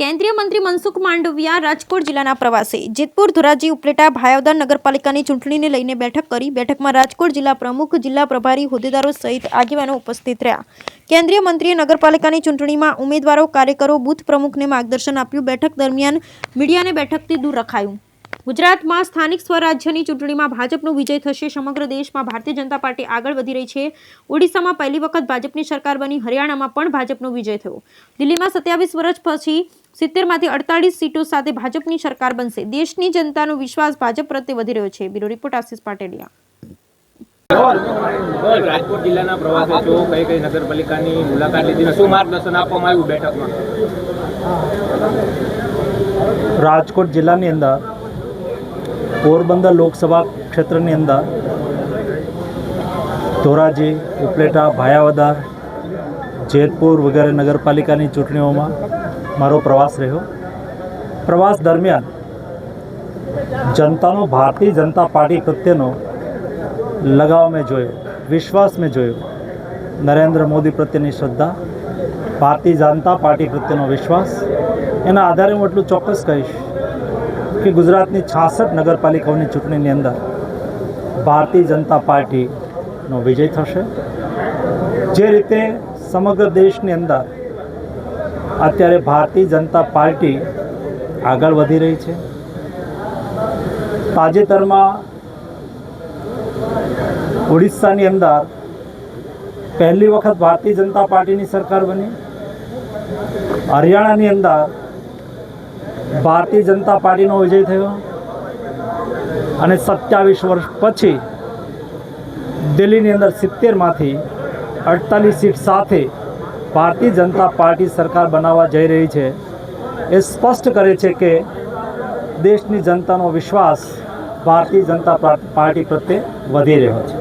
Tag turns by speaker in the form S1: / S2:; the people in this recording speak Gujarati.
S1: કેન્દ્રીય મંત્રી મનસુખ માંડવિયા રાજકોટ જિલ્લાના પ્રવાસે જેતપુર ધોરાજી ઉપલેટા ભાયાવદર નગરપાલિકાની ચૂંટણીને લઈને બેઠક કરી બેઠકમાં રાજકોટ જિલ્લા પ્રમુખ, જિલ્લા પ્રભારી, હોદ્દેદારો સહિત આગેવાનો ઉપસ્થિત રહ્યા. કેન્દ્રીય મંત્રીએ નગરપાલિકાની ચૂંટણીમાં ઉમેદવારો, કાર્યકરો, બૂથ પ્રમુખને માર્ગદર્શન આપ્યું. બેઠક દરમિયાન મીડિયાને બેઠકથી દૂર રખાયું. ગુજરાતમાં સ્થાનિક સ્વરાજ્યની ચૂંટણીમાં ભાજપનો વિજય થશે. સમગ્ર દેશમાં ભારતીય જનતા પાર્ટી આગળ વધી રહી છે. ઓડિશામાં પહેલી વખત ભાજપની સરકાર બની. હરિયાણામાં પણ ભાજપનો વિજય થયો. દિલ્હીમાં સત્યાવીસ વર્ષ પછી સિત્તેરમાંથી અડતાલીસ સીટો સાથે ભાજપની સરકાર બનશે. દેશની જનતાનો વિશ્વાસ ભાજપ પ્રત્યે વધી રહ્યો છે. બ્યુરો રિપોર્ટ આશીષ પાટેલિયા
S2: રાજકોટ જિલ્લાના પ્રવાસે છો. કઈ કઈ નગરપાલિકાની મુલાકાત લીધી શું માર્ગદર્શન આપવામાં આવ્યું બેઠકમાં?
S3: રાજકોટ જિલ્લાની અંદર પોરબંદર લોકસભા ક્ષેત્રની અંદર ધોરાજી, ઉપલેટા, ભાયાવદર, જેતપુર વગેરે નગરપાલિકાની ચૂંટણીઓમાં મારો પ્રવાસ રહ્યો. પ્રવાસ દરમિયાન જનતાનો, ભારતીય જનતા પાર્ટી પ્રત્યેનો લગાવ મેં જોયો, વિશ્વાસ મેં જોયો. નરેન્દ્ર મોદી પ્રત્યેની શ્રદ્ધા, ભારતીય જનતા પાર્ટી પ્રત્યેનો વિશ્વાસ. એના આધારે હું એટલું ચોક્કસ કહીશ કે ગુજરાતની છાસઠ નગરપાલિકાઓની ચૂંટણીની અંદર ભારતીય જનતા પાર્ટીનો વિજય થશે. જે રીતે સમગ્ર દેશની અંદર અત્યારે ભારતીય જનતા પાર્ટી આગળ વધી રહી છે. તાજેતરમાં ઓડિશાની અંદર પહેલી વખત ભારતીય જનતા પાર્ટીની સરકાર બની. હરિયાણાની અંદર ભારતીય જનતા પાર્ટીનો વિજય થયો અને સત્યાવીસ વર્ષ પછી દિલ્હીની અંદર સિત્તેરમાંથી અડતાલીસ સીટ સાથે ભારતીય જનતા પાર્ટી સરકાર બનાવવા જઈ રહી છે. એ સ્પષ્ટ કરે છે કે દેશની જનતાનો વિશ્વાસ ભારતીય જનતા પાર્ટી પ્રત્યે વધી રહ્યો છે.